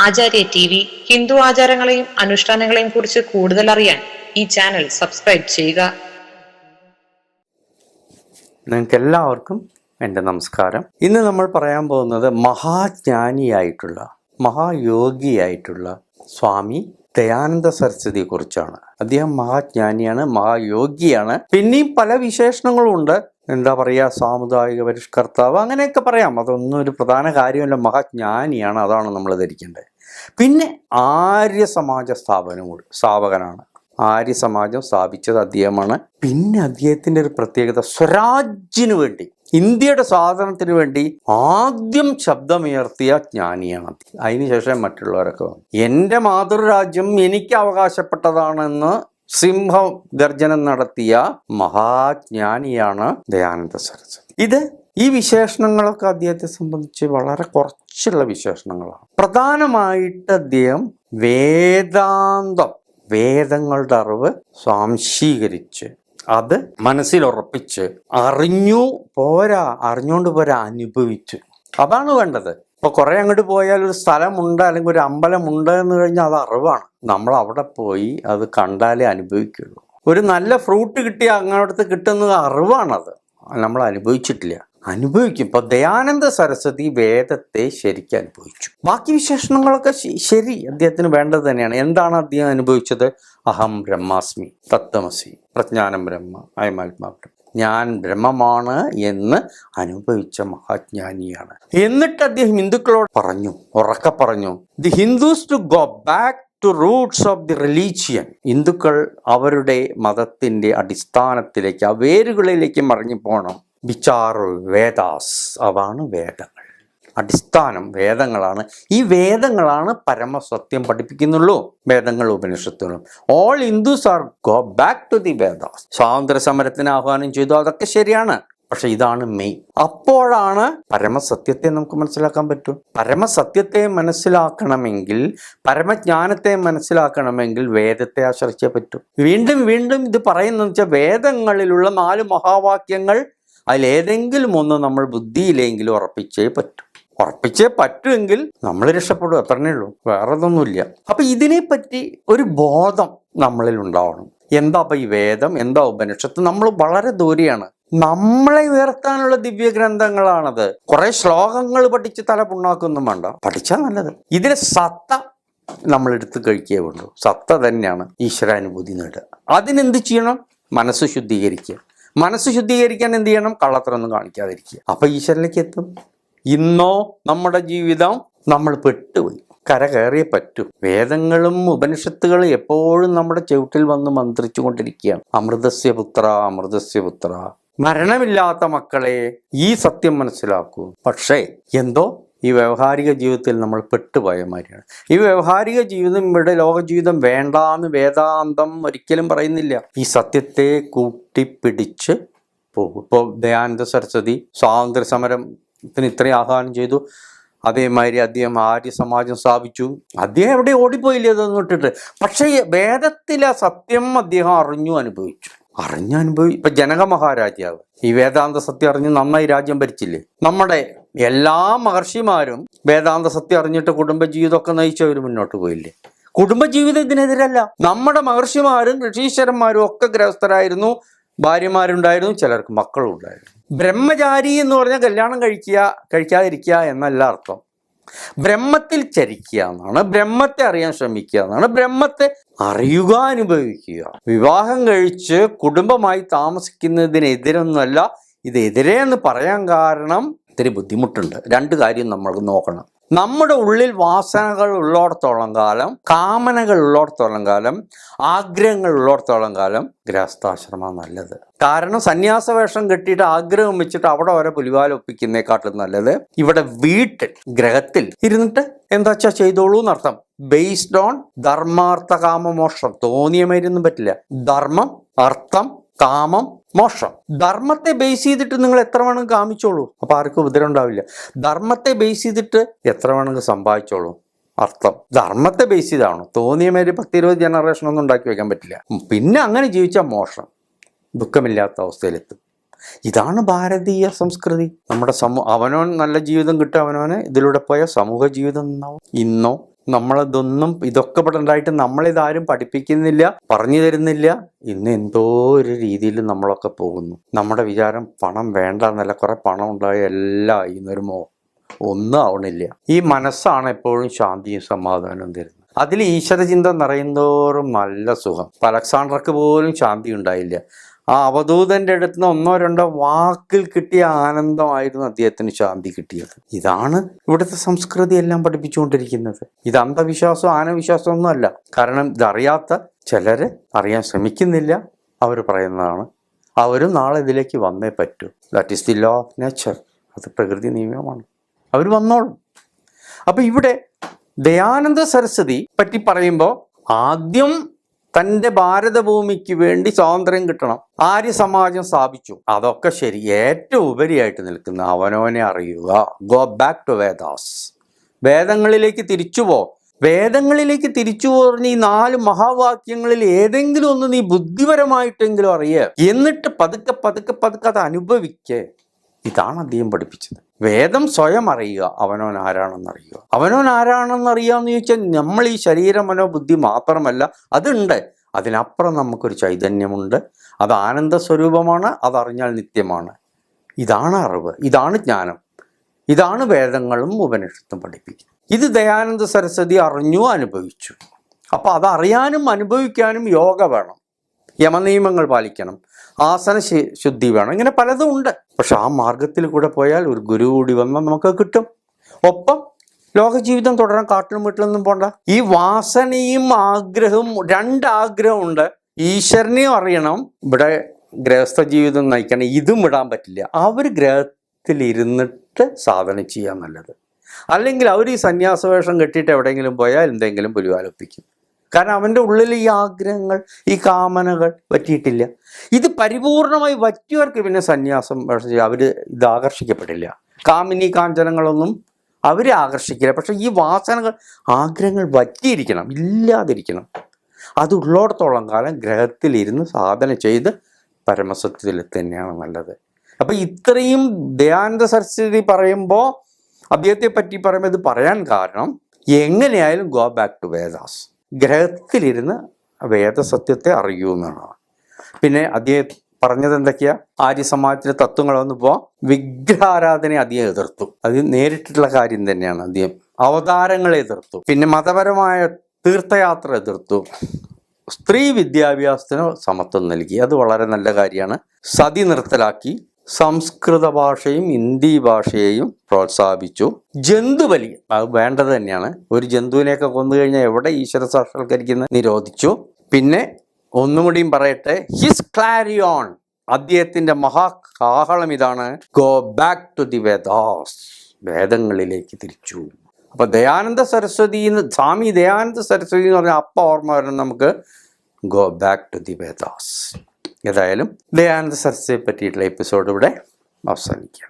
ആചാര്യ T V Hindu ആചാരങ്ങളെയും അനുഷ്ഠാനങ്ങളെയും കുറിച്ച് കൂടുതൽ അറിയാൻ ഈ ചാനൽ സബ്സ്ക്രൈബ് ചെയ്യുക. നിങ്ങൾക്ക് എല്ലാവർക്കും എന്റെ നമസ്കാരം. ഇന്ന് നമ്മൾ പറയാൻ പോകുന്നത് മഹാജ്ഞാനിയായിട്ടുള്ള മഹായോഗിയായിട്ടുള്ള സ്വാമി ദയാനന്ദ സരസ്വതിയെ കുറിച്ചാണ്. അദ്ദേഹം മഹാജ്ഞാനിയാണ് മഹായോഗിയാണ്. പിന്നെയും പല വിശേഷണങ്ങളും ഉണ്ട് എന്താ പറയുക സാമുദായിക പരിഷ്കർത്താവ് അങ്ങനെയൊക്കെ പറയാം. അതൊന്നും ഒരു പ്രധാന കാര്യമല്ല. മഹാജ്ഞാനിയാണ് അതാണ് നമ്മൾ ധരിക്കേണ്ടത്. പിന്നെ ആര്യ സമാജ സ്ഥാപനങ്ങൾ സ്ഥാപകനാണ്. ആര്യ സമാജം സ്ഥാപിച്ചത് അദ്ദേഹമാണ്. പിന്നെ അദ്ദേഹത്തിന്റെ ഒരു പ്രത്യേകത സ്വരാജിനു വേണ്ടി ഇന്ത്യയുടെ സ്വാതന്ത്ര്യത്തിന് വേണ്ടി ആദ്യം ശബ്ദമുയർത്തിയ ജ്ഞാനിയാണ്. അതിനുശേഷം മറ്റുള്ളവരൊക്കെ വന്നു. എന്റെ മാതൃരാജ്യം എനിക്ക് അവകാശപ്പെട്ടതാണെന്ന് സിംഹ ഗർജനം നടത്തിയ മഹാജ്ഞാനിയാണ് ദയാനന്ദ സരസ്വതി. ഇത് ഈ വിശേഷണങ്ങളൊക്കെ അദ്ദേഹത്തെ സംബന്ധിച്ച് വളരെ കുറച്ചുള്ള വിശേഷണങ്ങളാണ്. പ്രധാനമായിട്ട് അദ്ദേഹം വേദാന്തം വേദങ്ങളുടെ അറിവ് സ്വാംശീകരിച്ച് അത് മനസ്സിലുറപ്പിച്ച് അറിഞ്ഞു പോരാ അറിഞ്ഞുകൊണ്ട് പോരാ അനുഭവിച്ചു. അതാണ് വേണ്ടത്. ഇപ്പൊ കുറെ അങ്ങോട്ട് പോയാൽ ഒരു സ്ഥലമുണ്ട് അല്ലെങ്കിൽ ഒരു അമ്പലമുണ്ട് എന്ന് കഴിഞ്ഞാൽ അത് അറിവാണ്. നമ്മൾ അവിടെ പോയി അത് കണ്ടാലേ അനുഭവിക്കുള്ളൂ. ഒരു നല്ല ഫ്രൂട്ട് കിട്ടിയ അങ്ങോട്ട് കിട്ടുന്നത് അറിവാണത്. നമ്മൾ അനുഭവിച്ചിട്ടില്ല. അനുഭവിക്കും. ഇപ്പൊ ദയാനന്ദ സരസ്വതി വേദത്തെ ശരിക്കും അനുഭവിച്ചു. ബാക്കി വിശേഷണങ്ങളൊക്കെ ശരി അദ്ദേഹത്തിന് വേണ്ടത് തന്നെയാണ്. എന്താണ് അദ്ദേഹം അനുഭവിച്ചത്? അഹം ബ്രഹ്മാസ്മി തത്വമസി പ്രജ്ഞാനം ബ്രഹ്മ അയമാത്മാ ഞാൻ ബ്രഹ്മമാണ് എന്ന് അനുഭവിച്ച മഹാജ്ഞാനിയാണ്. എന്നിട്ട് അദ്ദേഹം ഹിന്ദുക്കളോട് പറഞ്ഞു ഉറക്കെ പറഞ്ഞു the Hindus to go back to roots of the religion. ഹിന്ദുക്കൾ അവരുടെ മതത്തിന്റെ അടിസ്ഥാനത്തിലേക്ക് ആ വേരുകളിലേക്ക് മറിഞ്ഞു പോകണം വിചാറു വേദാസ് അതാണ് വേദങ്ങൾ. അടിസ്ഥാനം വേദങ്ങളാണ്. ഈ വേദങ്ങളാണ് പരമസത്യം പഠിപ്പിക്കുന്നുള്ളൂ. വേദങ്ങൾ ഉപനിഷത്തുകളും. All Hindus are go back to the Vedas സ്വാതന്ത്ര്യ സമരത്തിന് ആഹ്വാനം ചെയ്തു. അതൊക്കെ ശരിയാണ്. പക്ഷെ ഇതാണ് മെയ് അപ്പോഴാണ് പരമസത്യത്തെ നമുക്ക് മനസ്സിലാക്കാൻ പറ്റും. പരമസത്യത്തെ മനസ്സിലാക്കണമെങ്കിൽ പരമജ്ഞാനത്തെ മനസ്സിലാക്കണമെങ്കിൽ വേദത്തെ ആശ്രയിച്ചേ പറ്റൂ. വീണ്ടും വീണ്ടും ഇത് പറയുന്നത് വെച്ചാൽ വേദങ്ങളിലുള്ള നാല് മഹാവാക്യങ്ങൾ അതിലേതെങ്കിലും ഒന്ന് നമ്മൾ ബുദ്ധിയിലെങ്കിലും ഉറപ്പിച്ചേ പറ്റും. ഉറപ്പിച്ചേ പറ്റുമെങ്കിൽ നമ്മൾ രക്ഷപ്പെടും അത്രേ ഉള്ളൂ. വേറെ ഒന്നുമില്ല അപ്പൊ ഇതിനെപ്പറ്റി ഒരു ബോധം നമ്മളിൽ ഉണ്ടാവണം. എന്താ അപ്പൊ ഈ വേദം? എന്താ ഉപനിഷത്ത്? നമ്മൾ വളരെ ദൂരെയാണ്. നമ്മളെ ഉയർത്താനുള്ള ദിവ്യ ഗ്രന്ഥങ്ങളാണത് കുറെ ശ്ലോകങ്ങൾ പഠിച്ച് തല പുണ്ണാക്കൊന്നും വേണ്ട. പഠിച്ചാൽ നല്ലത്. ഇതിലെ സത്ത നമ്മൾ എടുത്ത് കഴിക്കേ വേണ്ടു. സത്ത തന്നെയാണ് ഈശ്വരാനുഭൂതി നേടുക. അതിനെന്ത് ചെയ്യണം? മനസ്സ് ശുദ്ധീകരിക്കുക. മനസ്സ് ശുദ്ധീകരിക്കാൻ എന്ത് ചെയ്യണം? കള്ളത്തരൊന്നും കാണിക്കാതിരിക്കുക. അപ്പൊ ഈശ്വരനിലേക്ക് എത്തും. ഇന്നോ നമ്മുടെ ജീവിതം നമ്മൾ പെട്ടുപോയി. കര കയറിയേ പറ്റൂ. വേദങ്ങളും ഉപനിഷത്തുകളും എപ്പോഴും നമ്മുടെ ചവിട്ടിൽ വന്ന് മന്ത്രിച്ചു കൊണ്ടിരിക്കുകയാണ് അമൃതസ്യ പുത്ര അമൃതസ്യ പുത്ര മരണമില്ലാത്ത മക്കളെ ഈ സത്യം മനസ്സിലാക്കൂ. പക്ഷേ എന്തോ ഈ വ്യവഹാരിക ജീവിതത്തിൽ നമ്മൾ പെട്ടുപോയ മാതിരിയാണ്. ഈ വ്യവഹാരിക ജീവിതം ഇവിടെ ലോകജീവിതം ജീവിതം വേണ്ടാന്ന് വേദാന്തം ഒരിക്കലും പറയുന്നില്ല. ഈ സത്യത്തെ കൂട്ടിപ്പിടിച്ച് പോകും. ഇപ്പോൾ ദയാനന്ദ സരസ്വതി സ്വാതന്ത്ര്യ സമരത്തിന് ഇത്രയും ആഹ്വാനം ചെയ്തു. അതേമാതിരി അദ്ദേഹം ആര്യ സമാജം സ്ഥാപിച്ചു. അദ്ദേഹം എവിടെ ഓടിപ്പോയില്ലേ അതൊന്നും ഇട്ടിട്ട്? പക്ഷേ വേദത്തിലെ സത്യം അദ്ദേഹം അറിഞ്ഞു അനുഭവിച്ചു. അറിഞ്ഞനുഭവി ഇപ്പൊ ജനക മഹാരാജാവ് ഈ വേദാന്ത സത്യം അറിഞ്ഞ് നന്നായി രാജ്യം ഭരിച്ചില്ലേ? നമ്മുടെ എല്ലാ മഹർഷിമാരും വേദാന്ത സത്യം അറിഞ്ഞിട്ട് കുടുംബജീവിതമൊക്കെ നയിച്ചവർ മുന്നോട്ട് പോയില്ലേ? കുടുംബജീവിതം ഇതിനെതിരല്ല. നമ്മുടെ മഹർഷിമാരും ഋഷീശ്വരന്മാരും ഒക്കെ ഗ്രഹസ്ഥരായിരുന്നു. ഭാര്യമാരുണ്ടായിരുന്നു ചിലർക്ക് മക്കളും ഉണ്ടായിരുന്നു. ബ്രഹ്മചാരി എന്ന് പറഞ്ഞാൽ കല്യാണം കഴിക്കുക കഴിക്കാതിരിക്കുക എന്നല്ല അർത്ഥം. ബ്രഹ്മത്തിൽ ചരിക്കുക എന്നാണ് ബ്രഹ്മത്തെ അറിയാൻ ശ്രമിക്കുക എന്നാണ് ബ്രഹ്മത്തെ അറിയുക അനുഭവിക്കുക. വിവാഹം കഴിച്ച് കുടുംബമായി താമസിക്കുന്നതിനെതിരൊന്നുമല്ല ഇത് എതിരെ എന്ന് പറയാൻ കാരണം ഇത്തിരി ബുദ്ധിമുട്ടുണ്ട്. രണ്ട് കാര്യം നമ്മൾ നോക്കണം. നമ്മുടെ ഉള്ളിൽ വാസനകൾ ഉള്ളിടത്തോളം കാലം കാമനകൾ ഉള്ളിടത്തോളം കാലം ആഗ്രഹങ്ങൾ ഉള്ളിടത്തോളം കാലം ഗൃഹസ്ഥാശ്രമം നല്ലത്. കാരണം സന്യാസ വേഷം കെട്ടിയിട്ട് ആഗ്രഹം വെച്ചിട്ട് അവിടെ വരെ പുലിവാലൊപ്പിക്കുന്നേക്കാട്ടും നല്ലത് ഇവിടെ വീട്ടിൽ ഗ്രഹത്തിൽ ഇരുന്നിട്ട് എന്താ വെച്ചാൽ ചെയ്തോളൂ എന്നർത്ഥം. ബേസ്ഡ് ഓൺ ധർമാർത്ഥ കാമമോക്ഷം തോന്നിയ മരുന്നും പറ്റില്ല. ധർമ്മം അർത്ഥം കാമം മോഷം ധർമ്മത്തെ ബേസ് ചെയ്തിട്ട് നിങ്ങൾ എത്ര വേണമെങ്കിൽ കാമിച്ചോളൂ? അപ്പൊ ആർക്കും ഉപദ്രവം ഉണ്ടാവില്ല. ധർമ്മത്തെ ബേസ് ചെയ്തിട്ട് എത്ര വേണമെങ്കിൽ സമ്പാദിച്ചോളൂ? അർത്ഥം. ധർമ്മത്തെ ബേസ് ചെയ്താണ്? തോന്നിയ മാതിരി പത്തിരുപത് ജനറേഷൻ ഒന്നും ഉണ്ടാക്കി വെക്കാൻ പറ്റില്ല. പിന്നെ അങ്ങനെ ജീവിച്ചാൽ മോശം ദുഃഖമില്ലാത്ത അവസ്ഥയിലെത്തും. ഇതാണ് ഭാരതീയ സംസ്കൃതി. നമ്മുടെ സമൂഹ അവനോൻ നല്ല ജീവിതം കിട്ടും അവനവന് ഇതിലൂടെ പോയ സമൂഹ ജീവിതം നന്നാവും ഇന്നോ നമ്മളിതൊന്നും ഇതൊക്കെ ഇവിടെ ഉണ്ടായിട്ട് നമ്മളിതാരും പഠിപ്പിക്കുന്നില്ല പറഞ്ഞു തരുന്നില്ല. ഇന്ന് എന്തോ ഒരു രീതിയിൽ നമ്മളൊക്കെ പോകുന്നു. നമ്മുടെ വിചാരം പണം വേണ്ട എന്നല്ല കുറെ പണം ഉണ്ടായ എല്ലാ ഇന്നൊരു മോ ഒന്നും ആവണില്ല. ഈ മനസ്സാണ് എപ്പോഴും ശാന്തിയും സമാധാനവും തരുന്നത്. അതിൽ ഈശ്വരചിന്ത നിറയുന്നതോറും നല്ല സുഖം. അലക്സാണ്ടർക്ക് പോലും ശാന്തി ഉണ്ടായില്ല. ആ അവധൂതന്റെ അടുത്ത് നിന്ന് ഒന്നോ രണ്ടോ വാക്കിൽ കിട്ടിയ ആനന്ദമായിരുന്നു അദ്ദേഹത്തിന് ശാന്തി കിട്ടിയത്. ഇതാണ് ഇവിടുത്തെ സംസ്കൃതി എല്ലാം പഠിപ്പിച്ചുകൊണ്ടിരിക്കുന്നത്. ഇത് അന്ധവിശ്വാസം ആനവിശ്വാസം ഒന്നും അല്ല. കാരണം ഇതറിയാത്ത ചിലര് അറിയാൻ ശ്രമിക്കുന്നില്ല. അവർ പറയുന്നതാണ് അവരും നാളെ ഇതിലേക്ക് വന്നേ പറ്റൂ. That is the law of nature അത് പ്രകൃതി നിയമമാണ്. അവർ വന്നോളും. അപ്പൊ ഇവിടെ ദയാനന്ദ സരസ്വതി പറ്റി പറയുമ്പോൾ ആദ്യം തന്റെ ഭാരതഭൂമിക്ക് വേണ്ടി സ്വാതന്ത്ര്യം കിട്ടണം. ആര്യ സമാജം സ്ഥാപിച്ചു. അതൊക്കെ ശരി. ഏറ്റവും ഉപരിയായിട്ട് നിൽക്കുന്ന അവനവനെ അറിയുക. ഗോ ബാക്ക് ടു വേദാസ് വേദങ്ങളിലേക്ക് തിരിച്ചു പോ. വേദങ്ങളിലേക്ക് തിരിച്ചു പറഞ്ഞ ഈ നാല് മഹാവാക്യങ്ങളിൽ ഏതെങ്കിലും ഒന്ന് നീ ബുദ്ധിപരമായിട്ടെങ്കിലും അറിയുക എന്നിട്ട് പതുക്കെ പതുക്കെ പതുക്കെ അത് അനുഭവിക്കേ. ഇതാണ് അദ്ദേഹം പഠിപ്പിച്ചത്. വേദം സ്വയം അറിയുക അവനോൻ ആരാണെന്ന് അറിയുക അവനോൻ ആരാണെന്ന് അറിയാന്ന് ചോദിച്ചാൽ നമ്മൾ ഈ ശരീര മനോബുദ്ധി മാത്രമല്ല അതുണ്ട്. അതിനപ്പുറം നമുക്കൊരു ചൈതന്യമുണ്ട്. അത് ആനന്ദ സ്വരൂപമാണ് അതറിഞ്ഞാൽ നിത്യമാണ്. ഇതാണ് അറിവ് ഇതാണ് ജ്ഞാനം. ഇതാണ് വേദങ്ങളും ഉപനിഷത്തും പഠിപ്പിക്കുന്നത്. ഇത് ദയാനന്ദ സരസ്വതി അറിഞ്ഞു അനുഭവിച്ചു. അപ്പോൾ അതറിയാനും അനുഭവിക്കാനും യോഗ വേണം. യമനിയമങ്ങൾ പാലിക്കണം. ആസന ശുദ്ധി വേണം. ഇങ്ങനെ പലതും ഉണ്ട്. പക്ഷെ ആ മാർഗത്തിൽ കൂടെ പോയാൽ ഒരു ഗുരു കൂടി വന്നാൽ നമുക്ക് കിട്ടും. ഒപ്പം ലോകജീവിതം തുടരാൻ കാട്ടിലും വീട്ടിലൊന്നും പോണ്ട. ഈ വാസനയും ആഗ്രഹവും രണ്ട് ആഗ്രഹമുണ്ട് ഈശ്വരനെയും അറിയണം. ഇവിടെ ഗൃഹസ്ഥ ജീവിതം നയിക്കണം. ഇതും വിടാൻ പറ്റില്ല. അവർ ഗ്രഹത്തിൽ ഇരുന്നിട്ട് സാധന ചെയ്യാൻ നല്ലത്. അല്ലെങ്കിൽ അവർ ഈ സന്യാസവേഷം കെട്ടിയിട്ട് എവിടെയെങ്കിലും പോയാൽ എന്തെങ്കിലും പുലിവാലൊപ്പിക്കും കാരണം അവന്റെ ഉള്ളിൽ ഈ ആഗ്രഹങ്ങൾ ഈ കാമനകൾ പറ്റിയിട്ടില്ല. ഇത് പരിപൂർണമായി പറ്റിയവർക്ക് പിന്നെ സന്യാസം അവർ ഇത് ആകർഷിക്കപ്പെടില്ല. കാമിനി കാഞ്ചനങ്ങളൊന്നും അവരെ ആകർഷിക്കില്ല. പക്ഷെ ഈ വാസനകൾ ആഗ്രഹങ്ങൾ വറ്റിയിരിക്കണം ഇല്ലാതിരിക്കണം. അത് ഉള്ളിടത്തോളം കാലം ഗ്രഹത്തിലിരുന്ന് സാധന ചെയ്ത് പരമസത്യത്തിൽ തന്നെയാണ് നല്ലത്. അപ്പം ഇത്രയും ദയാനന്ദ സരസ്വതി പറയുമ്പോൾ അദ്ദേഹത്തെ പറ്റി പറയുമ്പോൾ ഇത് പറയാൻ കാരണം എങ്ങനെയായാലും ഗോ ബാക്ക് ടു വേദാസ് ഗ്രഹത്തിലിരുന്ന് വേദസത്യത്തെ അറിയൂ എന്നാണ്. പിന്നെ അദ്ദേഹം പറഞ്ഞത് എന്തൊക്കെയാ? ആര്യ സമാജത്തിലെ തത്വങ്ങൾ പോ വിഗ്രഹാരാധനയെ അദ്ദേഹം എതിർത്തു. അത് നേരിട്ടുള്ള കാര്യം തന്നെയാണ് അദ്ദേഹം. അവതാരങ്ങളെ എതിർത്തു. പിന്നെ മതപരമായ തീർത്ഥയാത്ര എതിർത്തു. സ്ത്രീ വിദ്യാഭ്യാസത്തിന് സമത്വം നൽകി. അത് വളരെ നല്ല കാര്യമാണ്. സതി നിർത്തലാക്കി. സംസ്കൃത ഭാഷയും ഹിന്ദി ഭാഷയെയും പ്രോത്സാഹിപ്പിച്ചു. ജന്തുബലി അത് വേണ്ടത് തന്നെയാണ്. ഒരു ജന്തുവിനെയൊക്കെ കൊന്നു കഴിഞ്ഞാൽ എവിടെ ഈശ്വര സാക്ഷാത്കരിക്കുന്ന നിരോധിച്ചു. പിന്നെ ഒന്നുകൂടിയും പറയട്ടെ. ഹിസ് ക്ലാരിയോൺ അദ്ദേഹത്തിന്റെ മഹാകാഹളം ഇതാണ്. Go back to the Vedas വേദങ്ങളിലേക്ക് തിരിച്ചു. അപ്പൊ ദയാനന്ദ സരസ്വതി എന്ന് സ്വാമി ദയാനന്ദ സരസ്വതി എന്ന് പറഞ്ഞാൽ അപ്പ ഓർമ്മ വരണം നമുക്ക് go back to the Vedas ഏതായാലും ദയാനന്ദ സരസ്വതിയെ പറ്റിയിട്ടുള്ള എപ്പിസോഡ് ഇവിടെ അവസാനിക്കുകയാണ്